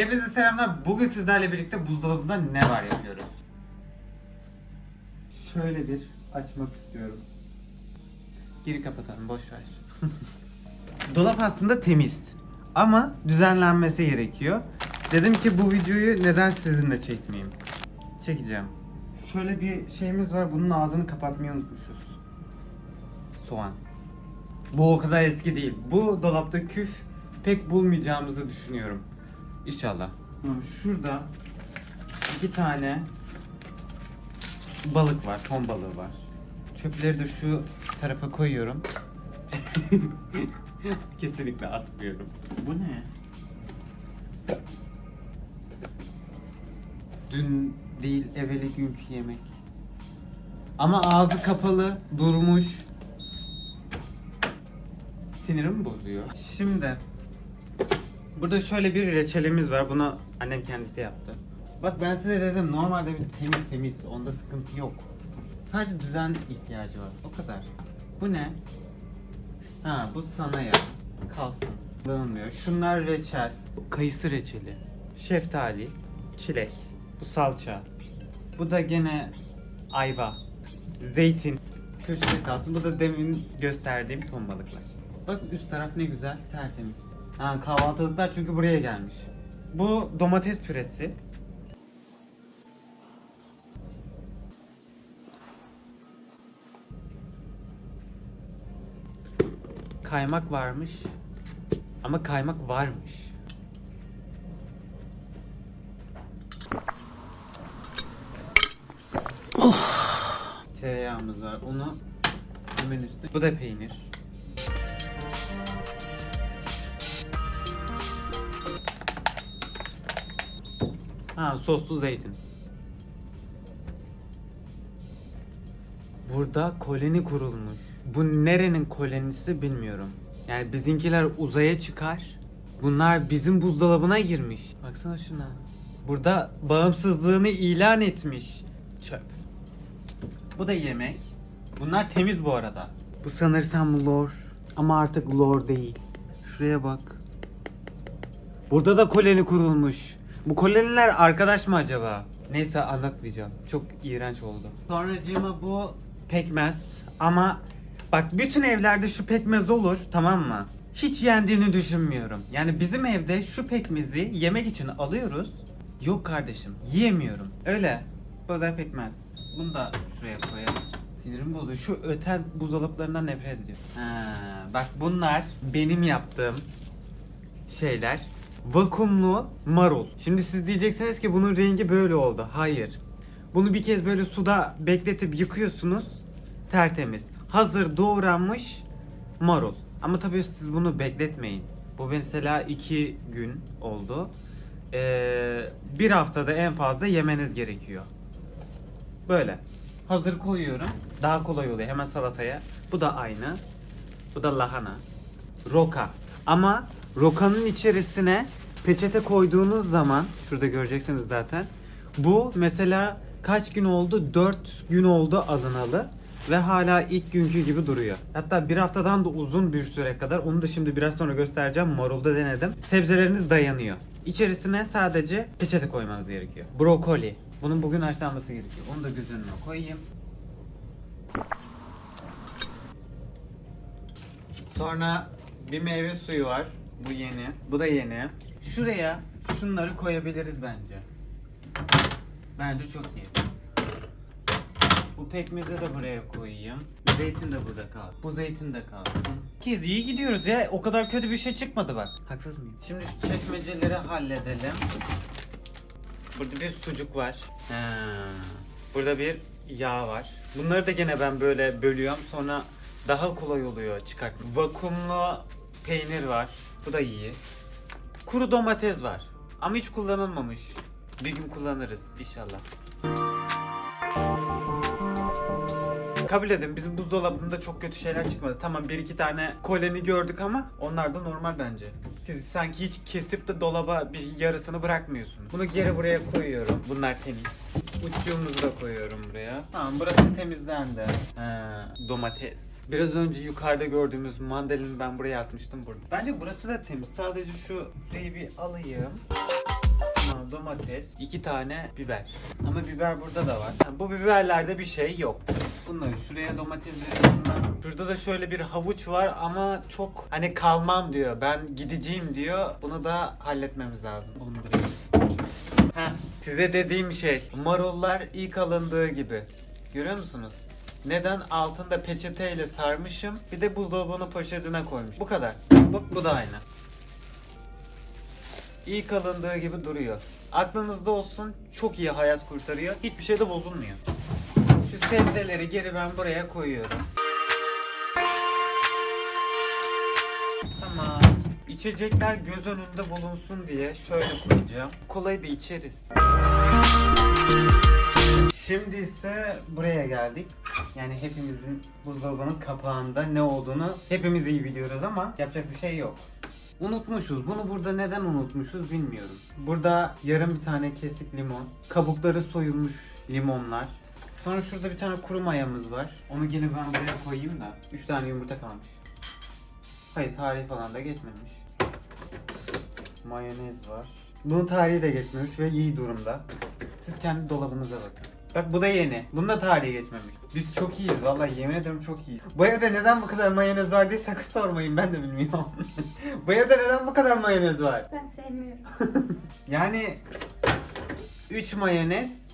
Hepinize selamlar. Bugün sizlerle birlikte buzdolabında ne var yapıyoruz. Şöyle bir açmak istiyorum. Geri kapatalım boş ver. Dolap aslında temiz ama düzenlenmesi gerekiyor. Dedim ki bu videoyu neden sizinle çekmeyeyim? Çekeceğim. Şöyle bir şeyimiz var. Bunun ağzını kapatmayı unutmuşuz. Soğan. Bu o kadar eski değil. Bu dolapta küf pek bulmayacağımızı düşünüyorum. İnşallah. Hı, Şurada iki tane balık var. Ton balığı var. Çöpleri de şu tarafa koyuyorum. Kesinlikle atmıyorum. Bu ne? Dün değil evveli günkü yemek. Ama ağzı kapalı durmuş. Sinirimi bozuyor. Şimdi burada şöyle bir reçelimiz var. Bunu annem kendisi yaptı. Bak ben size dedim normalde bir temiz temiz. Onda sıkıntı yok. Sadece düzen ihtiyacı var. O kadar. Bu ne? Ha bu sana ya. Kalsın. Kullanılmıyor. Şunlar reçel. Kayısı reçeli. Şeftali. Çilek. Bu salça. Bu da gene ayva. Zeytin. Köşede kalsın. Bu da demin gösterdiğim ton balıklar. Bak üst taraf ne güzel tertemiz. Ha kahvaltılıklar çünkü buraya gelmiş. Bu domates püresi. Kaymak varmış. Ama kaymak varmış. Tereyağımız var. Onu hemen üstü. Bu da peynir. Ha soslu zeytin. Burada koloni kurulmuş. Bu nerenin kolonisi bilmiyorum. Yani bizimkiler uzaya çıkar. Bunlar bizim buzdolabına girmiş. Baksana şuna. Burada bağımsızlığını ilan etmiş. Çöp. Bu da yemek. Bunlar temiz bu arada. Bu sanırsam lor. Ama artık lor değil. Şuraya bak. Burada da koloni kurulmuş. Bu koloniler arkadaş mı acaba? Neyse anlatmayacağım. Çok iğrenç oldu. Sonracığıma bu pekmez. Ama bak bütün evlerde şu pekmez olur tamam mı? Hiç yendiğini düşünmüyorum. Yani bizim evde şu pekmezi yemek için alıyoruz. Yok kardeşim yiyemiyorum. Öyle. Bu da pekmez. Bunu da şuraya koyalım. Sinirim bozuyor. Şu öten buzdolaplarından nefret ediyorum. Ha, bak bunlar benim yaptığım şeyler. Vakumlu marul. Şimdi siz diyeceksiniz ki bunun rengi böyle oldu. Hayır. Bunu bir kez böyle suda bekletip yıkıyorsunuz. Tertemiz. Hazır doğranmış marul. Ama tabii siz bunu bekletmeyin. Bu mesela iki gün oldu. Ee, bir haftada en fazla yemeniz gerekiyor. Böyle. Hazır koyuyorum. Daha kolay oluyor hemen salataya. Bu da aynı. Bu da lahana. Roka. Ama rokanın içerisine peçete koyduğunuz zaman şurada göreceksiniz zaten. Bu mesela kaç gün oldu? 4 gün oldu alınalı ve hala ilk günkü gibi duruyor. Hatta bir haftadan da uzun bir süre kadar onu da şimdi biraz sonra göstereceğim. Marulda denedim. Sebzeleriniz dayanıyor. İçerisine sadece peçete koymanız gerekiyor. Brokoli. Bunun bugün haşlanması gerekiyor. Onu da göz önüne koyayım. Sonra bir meyve suyu var. Bu yeni. Bu da yeni. Şuraya şunları koyabiliriz bence. Bence çok iyi. Bu pekmezi de buraya koyayım. Zeytin de burada kal. Bu zeytin de kalsın. Kez iyi gidiyoruz ya. O kadar kötü bir şey çıkmadı bak. Haksız mıyım? Şimdi şu çekmeceleri halledelim. Burada bir sucuk var. Ha. Burada bir yağ var. Bunları da gene ben böyle bölüyorum. Sonra daha kolay oluyor çıkartmak. Vakumlu peynir var. Bu da iyi. Kuru domates var. Ama hiç kullanılmamış. Bir gün kullanırız inşallah. Kabul edin bizim buzdolabında çok kötü şeyler çıkmadı. Tamam bir iki tane koleni gördük ama onlar da normal bence. Siz sanki hiç kesip de dolaba bir yarısını bırakmıyorsunuz. Bunu geri buraya koyuyorum. Bunlar temiz. Uççuğumuzu da koyuyorum buraya. Tamam burası temizlendi. Ha, domates. Biraz önce yukarıda gördüğümüz mandalini ben buraya atmıştım burada. Bence burası da temiz. Sadece şu bir alayım. domates, iki tane biber. Ama biber burada da var. Bu biberlerde bir şey yok. Bunları şuraya domatesleri bunlar. Şurada da şöyle bir havuç var ama çok hani kalmam diyor. Ben gideceğim diyor. Bunu da halletmemiz lazım. Bulundurayım. Heh, size dediğim şey. Marullar ilk alındığı gibi. Görüyor musunuz? Neden? Altında peçeteyle sarmışım. Bir de buzdolabının poşetine koymuş. Bu kadar. Bak bu da aynı. İlk alındığı gibi duruyor. Aklınızda olsun çok iyi hayat kurtarıyor. Hiçbir şey de bozulmuyor. Sebzeleri geri ben buraya koyuyorum. Tamam. İçecekler göz önünde bulunsun diye şöyle koyacağım. Kolayı da içeriz. Şimdi ise buraya geldik. Yani hepimizin buzdolabının kapağında ne olduğunu hepimiz iyi biliyoruz ama yapacak bir şey yok. Unutmuşuz. Bunu burada neden unutmuşuz bilmiyorum. Burada yarım bir tane kesik limon, kabukları soyulmuş limonlar. Sonra şurada bir tane kuru mayamız var. Onu yine ben buraya koyayım da. 3 tane yumurta kalmış. Hayır tarihi falan da geçmemiş. Mayonez var. Bunun tarihi de geçmemiş ve iyi durumda. Siz kendi dolabınıza bakın. Bak bu da yeni. Bunun da tarihi geçmemiş. Biz çok iyiyiz vallahi yemin ederim çok iyiyiz. Bu evde neden bu kadar mayonez var diye sakın sormayın ben de bilmiyorum. bu evde neden bu kadar mayonez var? Ben sevmiyorum. Yani 3 mayonez,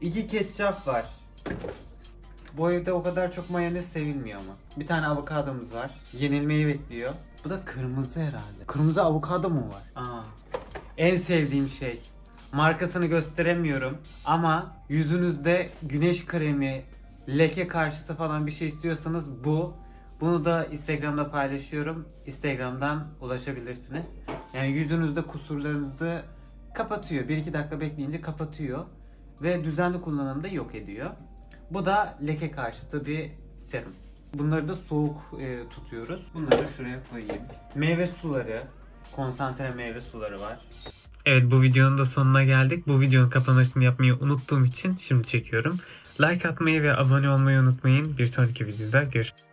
2 ketçap var. Bu evde o kadar çok mayonez sevilmiyor ama. Bir tane avokadomuz var. Yenilmeyi bekliyor. Bu da kırmızı herhalde. Kırmızı avokado mu var? Aa. En sevdiğim şey. Markasını gösteremiyorum ama yüzünüzde güneş kremi, leke karşıtı falan bir şey istiyorsanız bu. Bunu da Instagram'da paylaşıyorum. Instagram'dan ulaşabilirsiniz. Yani yüzünüzde kusurlarınızı kapatıyor. 1-2 dakika bekleyince kapatıyor. Ve düzenli kullanımda yok ediyor. Bu da leke karşıtı bir serum. Bunları da soğuk e, tutuyoruz. Bunları şuraya koyayım. Meyve suları, konsantre meyve suları var. Evet bu videonun da sonuna geldik. Bu videonun kapanışını yapmayı unuttuğum için şimdi çekiyorum. Like atmayı ve abone olmayı unutmayın. Bir sonraki videoda görüşürüz.